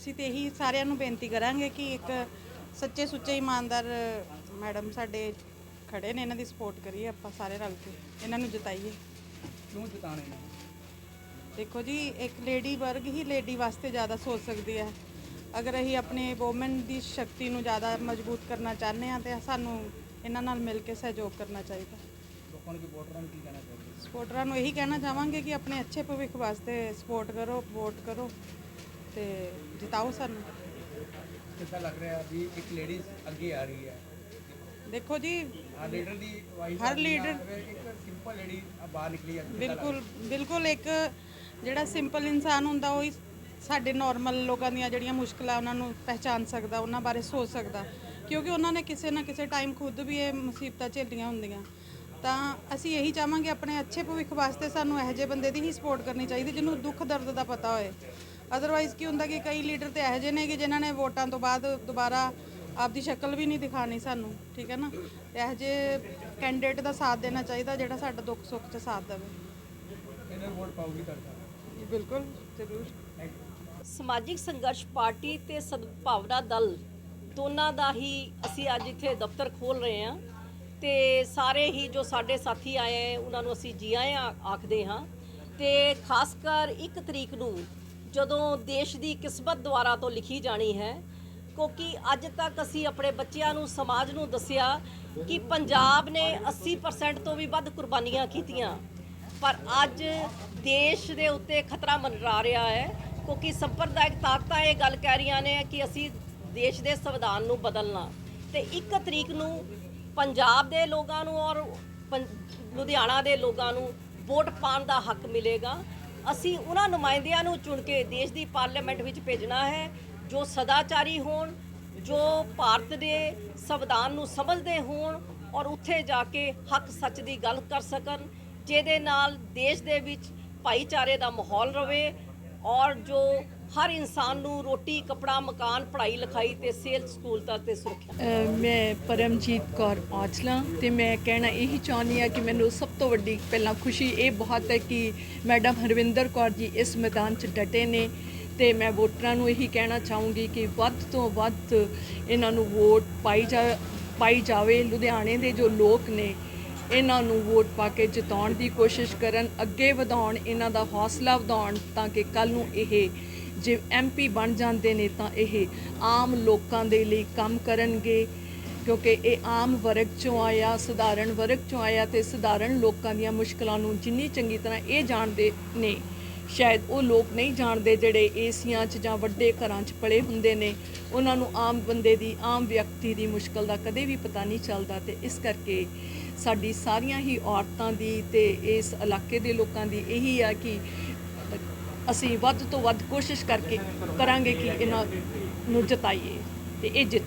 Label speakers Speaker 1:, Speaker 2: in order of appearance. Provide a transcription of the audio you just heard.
Speaker 1: ਅਸੀਂ ਤੇ ਇਹੀ ਸਾਰਿਆਂ ਨੂੰ ਬੇਨਤੀ ਕਰਾਂਗੇ ਕਿ ਇੱਕ ਸੱਚੇ ਸੁੱਚੇ ਇਮਾਨਦਾਰ ਮੈਡਮ ਸਾਡੇ ਖੜੇ ਨੇ ਇਹਨਾਂ ਦੀ ਸਪੋਰਟ ਕਰੀਏ ਆਪਾਂ ਸਾਰੇ ਰਲ ਕੇ ਇਹਨਾਂ ਨੂੰ ਜਿਤਾਈਏ।
Speaker 2: ਕਿਉਂ ਜਿਤਾਣੇ ਨੇ?
Speaker 1: ਦੇਖੋ ਜੀ ਇੱਕ ਲੇਡੀ ਵਰਗ ਹੀ ਲੇਡੀ ਵਾਸਤੇ ਜ਼ਿਆਦਾ ਸੋਚ ਸਕਦੀ ਹੈ। ਅਗਰ ਅਸੀਂ ਆਪਣੇ ਵੋਮਨ ਦੀ ਸ਼ਕਤੀ ਨੂੰ ਜ਼ਿਆਦਾ ਮਜ਼ਬੂਤ ਕਰਨਾ ਚਾਹੁੰਦੇ ਹਾਂ ਤੇ ਸਾਨੂੰ ਇਹਨਾਂ ਨਾਲ ਮਿਲ ਕੇ ਸਹਿਯੋਗ ਕਰਨਾ ਚਾਹੀਦਾ।
Speaker 2: ਲੋਕਾਂ ਨੂੰ ਵੋਟਰਾਂ ਨੂੰ ਕੀ ਕਹਿਣਾ ਚਾਹੀਦਾ
Speaker 1: ਸਪੋਰਟਰਾਂ ਨੂੰ ਇਹੀ ਕਹਿਣਾ ਚਾਹਾਂਗੇ ਕਿ ਆਪਣੇ ਅੱਛੇ ਭਵਿੱਖ ਵਾਸਤੇ ਸਪੋਰਟ ਕਰੋ ਵੋਟ ਕਰੋ। ਤੇ ਜਿਤਾਓ ਸਾਨੂੰ।
Speaker 2: ਕਿੱਦਾਂ ਲੱਗ ਰਿਹਾ ਵੀ ਇੱਕ ਲੇਡੀਜ਼ ਅੱਗੇ ਆ ਰਹੀ ਹੈ?
Speaker 1: ਦੇਖੋ ਜੀ
Speaker 2: ਲੀਡਰ ਦੀ ਵਾਈਸ
Speaker 1: ਹਰ leader-
Speaker 2: ਇੱਕ ਸਿੰਪਲ ਲੇਡੀ ਬਾਹਰ ਨਿਕਲੀ ਹੈ
Speaker 1: ਬਿਲਕੁਲ ਬਿਲਕੁਲ ਇੱਕ ਜਿਹੜਾ ਸਿੰਪਲ ਇਨਸਾਨ ਹੁੰਦਾ ਉਹ ਹੀ ਸਾਡੇ ਨਾਰਮਲ ਲੋਕਾਂ ਦੀਆਂ ਜਿਹੜੀਆਂ ਮੁਸ਼ਕਲਾਂ ਉਹਨਾਂ ਨੂੰ ਪਹਿਚਾਨ ਸਕਦਾ ਉਹਨਾਂ ਬਾਰੇ ਸੋਚ ਸਕਦਾ। ਕਿਉਂਕਿ ਉਹਨਾਂ ਨੇ ਕਿਸੇ ਨਾ ਕਿਸੇ ਟਾਈਮ ਖੁਦ ਵੀ ਇਹ ਮੁਸੀਬਤਾਂ ਝੇਲੀਆਂ ਹੁੰਦੀਆਂ। ਤਾਂ ਅਸੀਂ ਇਹੀ ਚਾਹਾਂਗੇ ਆਪਣੇ ਅੱਛੇ ਭਵਿੱਖ ਵਾਸਤੇ ਸਾਨੂੰ ਇਹੋ ਜਿਹੇ ਬੰਦੇ ਦੀ ਹੀ ਸਪੋਰਟ ਕਰਨੀ ਚਾਹੀਦੀ ਜਿਹਨੂੰ ਦੁੱਖ ਦਰਦ ਦਾ ਪਤਾ ਹੋਏ। ਅਦਰਵਾਈਜ਼ ਕੀ ਹੁੰਦਾ ਕਿ ਕਈ ਲੀਡਰ ਤੇ ਇਹੋ ਜਿਹੇ ਨੇ ਕਿ ਜਿਨ੍ਹਾਂ ਨੇ ਵੋਟਾਂ ਤੋਂ ਬਾਅਦ ਦੁਬਾਰਾ ਆਪਦੀ ਸ਼ਕਲ ਵੀ ਨਹੀਂ ਦਿਖਾਣੀ ਸਾਨੂੰ ਠੀਕ ਹੈ ਨਾ? ਤੇ ਇਹੋ ਜਿਹੇ ਕੈਂਡੀਡੇਟ ਦਾ ਸਾਥ ਦੇਣਾ ਚਾਹੀਦਾ ਜਿਹੜਾ ਸਾਡਾ ਦੁੱਖ ਸੁੱਖ 'ਚ ਸਾਥ ਦੇਵੇ।
Speaker 2: ਇਹਨੇ ਵੋਟ ਪਾਉਗੀ ਤੁਹਾਡਾ
Speaker 1: ਬਿਲਕੁਲ ਜ਼ਰੂਰ।
Speaker 3: ਸਮਾਜਿਕ ਸੰਘਰਸ਼ ਪਾਰਟੀ ਤੇ ਸਦਭਾਵਨਾ ਦਲ ਦੋਨਾਂ ਦਾ ਹੀ ਅਸੀਂ ਅੱਜ ਇੱਥੇ ਦਫ਼ਤਰ ਖੋਲ ਰਹੇ ਹਾਂ। ਤੇ ਸਾਰੇ ਹੀ ਜੋ ਸਾਡੇ ਸਾਥੀ ਆਏ ਉਹਨਾਂ ਨੂੰ ਅਸੀਂ ਜੀ ਆਇਆਂ ਆਖਦੇ ਹਾਂ। ਤੇ ਖਾਸ ਕਰ ਇੱਕ ਤਰੀਕ ਨੂੰ ਜਦੋਂ ਦੇਸ਼ ਦੀ ਕਿਸਮਤ ਦੁਆਰਾ ਤੋਂ ਲਿਖੀ ਜਾਣੀ ਹੈ, ਕਿਉਂਕਿ ਅੱਜ ਤੱਕ ਅਸੀਂ ਆਪਣੇ ਬੱਚਿਆਂ ਨੂੰ, ਸਮਾਜ ਨੂੰ ਦੱਸਿਆ ਕਿ ਪੰਜਾਬ ਨੇ 80% ਤੋਂ ਵੀ ਵੱਧ ਕੁਰਬਾਨੀਆਂ ਕੀਤੀਆਂ। ਪਰ ਅੱਜ ਦੇਸ਼ ਦੇ ਉੱਤੇ ਖਤਰਾ ਮੰਡਰਾ ਰਿਹਾ ਹੈ, ਕਿਉਂਕਿ ਸੰਪਰਦਾਇਕ ਤਾਕਤਾਂ ਇਹ ਗੱਲ ਕਹਿ ਰਹੀਆਂ ਨੇ ਕਿ ਅਸੀਂ ਦੇਸ਼ ਦੇ ਸੰਵਿਧਾਨ ਨੂੰ ਬਦਲਣਾ। ਤੇ 1 ਤਰੀਕ ਨੂੰ ਪੰਜਾਬ ਦੇ ਲੋਕਾਂ ਨੂੰ ਔਰ ਪੰ- ਲੁਧਿਆਣਾ ਦੇ ਲੋਕਾਂ ਨੂੰ ਵੋਟ ਪਾਉਣ ਦਾ ਹੱਕ ਮਿਲੇਗਾ। ਅਸੀਂ ਉਹਨਾਂ ਨੁਮਾਇੰਦਿਆਂ ਨੂੰ ਚੁਣ ਕੇ ਦੇਸ਼ ਦੀ ਪਾਰਲੀਮੈਂਟ ਵਿੱਚ ਭੇਜਣਾ ਹੈ, ਜੋ ਸਦਾਚਾਰੀ ਹੋਣ, ਜੋ ਭਾਰਤ ਦੇ ਸੰਵਿਧਾਨ ਨੂੰ ਸਮਝਦੇ ਹੋਣ ਔਰ ਉੱਥੇ ਜਾ ਕੇ ਹੱਕ ਸੱਚ ਦੀ ਗੱਲ ਕਰ ਸਕਣ, ਜਿਹਦੇ ਨਾਲ ਦੇਸ਼ ਦੇ ਵਿੱਚ ਭਾਈਚਾਰੇ ਦਾ ਮਾਹੌਲ ਰਵੇ ਔਰ ਜੋ ਹਰ ਇਨਸਾਨ ਨੂੰ ਰੋਟੀ, ਕਪੜਾ, ਮਕਾਨ, ਪੜ੍ਹਾਈ, ਲਿਖਾਈ ਤੇ ਸਿਹਤ ਸਕੂਲਤਾ ਤੇ ਸੁਰੱਖਿਆ।
Speaker 4: ਮੈਂ ਪਰਮਜੀਤ ਕੌਰ ਔਜਲਾ ਤੇ ਮੈਂ ਕਹਿਣਾ ਇਹੀ ਚਾਹੁੰਦੀ ਹਾਂ ਕਿ ਮੈਨੂੰ ਸਭ ਤੋਂ ਵੱਡੀ ਪਹਿਲਾਂ ਖੁਸ਼ੀ ਇਹ ਬਹੁਤ ਹੈ ਕਿ ਮੈਡਮ ਹਰਵਿੰਦਰ ਕੌਰ ਜੀ ਇਸ ਮੈਦਾਨ 'ਚ ਡਟੇ ਨੇ ਤੇ ਮੈਂ ਵੋਟਰਾਂ ਨੂੰ ਇਹੀ ਕਹਿਣਾ ਚਾਹੂੰਗੀ ਕਿ ਵੱਧ ਤੋਂ ਵੱਧ ਇਹਨਾਂ ਨੂੰ ਵੋਟ ਪਾਈ ਜਾ, ਪਾਈ ਜਾਵੇ। ਲੁਧਿਆਣੇ ਦੇ ਜੋ ਲੋਕ ਨੇ, ਇਹਨਾਂ ਨੂੰ ਵੋਟ ਪਾ ਕੇ ਜਿਤਾਉਣ ਦੀ ਕੋਸ਼ਿਸ਼ ਕਰਨ, ਅੱਗੇ ਵਧਾਉਣ, ਇਹਨਾਂ ਦਾ ਹੌਸਲਾ ਵਧਾਉਣ ਤਾਂ ਕਿ ਕੱਲ ਨੂੰ ਇਹ ਜੇ ਐਮਪੀ ਬਣ ਜਾਂਦੇ ਨੇ ਤਾਂ ਇਹ ਆਮ ਲੋਕਾਂ ਦੇ ਲਈ ਕੰਮ ਕਰਨਗੇ, ਕਿਉਂਕਿ ਇਹ ਆਮ ਵਰਗ ਚੋਂ ਆਇਆ, ਸਧਾਰਨ ਵਰਗ ਚੋਂ ਆਇਆ ਤੇ ਸਧਾਰਨ ਲੋਕਾਂ ਦੀਆਂ ਮੁਸ਼ਕਲਾਂ ਨੂੰ ਜਿੰਨੀ ਚੰਗੀ ਤਰ੍ਹਾਂ ਇਹ ਜਾਣਦੇ ਨੇ, ਸ਼ਾਇਦ ਉਹ ਲੋਕ ਨਹੀਂ ਜਾਣਦੇ ਜਿਹੜੇ ਏਸੀਆਂ 'ਚ ਜਾਂ ਵੱਡੇ ਘਰਾਂ 'ਚ ਪਲੇ ਹੁੰਦੇ ਨੇ। ਉਹਨਾਂ ਨੂੰ ਆਮ ਬੰਦੇ ਦੀ, ਆਮ ਵਿਅਕਤੀ ਦੀ ਮੁਸ਼ਕਲ ਦਾ ਕਦੇ ਵੀ ਪਤਾ ਨਹੀਂ ਚੱਲਦਾ ਤੇ ਇਸ ਕਰਕੇ ਸਾਡੀ ਸਾਰੀਆਂ ਹੀ ਔਰਤਾਂ ਦੀ ਤੇ ਇਸ ਇਲਾਕੇ ਦੇ ਲੋਕਾਂ ਦੀ ਇਹੀ ਆ ਕਿ ਅਸੀਂ ਵੱਧ ਤੋਂ ਵੱਧ ਕੋਸ਼ਿਸ਼ ਕਰਕੇ ਕਰਾਂਗੇ ਕਿ ਇਹਨਾਂ ਨੂੰ ਜਿਤਾਈਏ ਤੇ ਇਹ ਜਿੱਤ